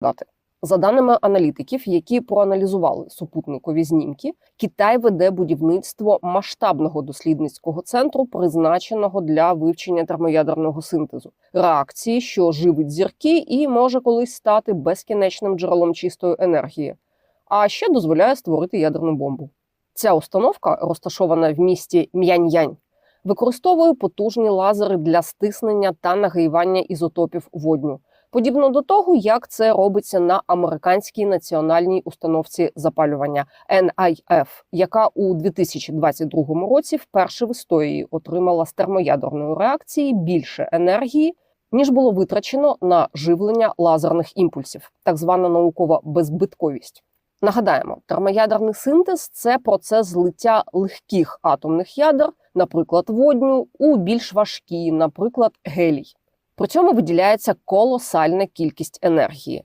дати. За даними аналітиків, які проаналізували супутникові знімки, Китай веде будівництво масштабного дослідницького центру, призначеного для вивчення термоядерного синтезу, реакції, що живить зірки, і може колись стати безкінечним джерелом чистої енергії, а ще дозволяє створити ядерну бомбу. Ця установка, розташована в місті М'яньянь, використовує потужні лазери для стиснення та нагрівання ізотопів водню, подібно до того, як це робиться на американській національній установці запалювання NIF, яка у 2022 році вперше в історії отримала з термоядерної реакції більше енергії. Ніж було витрачено на живлення лазерних імпульсів, так звана наукова беззбитковість. Нагадаємо, термоядерний синтез це процес злиття легких атомних ядер, наприклад, водню, у більш важкі, наприклад, гелій. При цьому виділяється колосальна кількість енергії.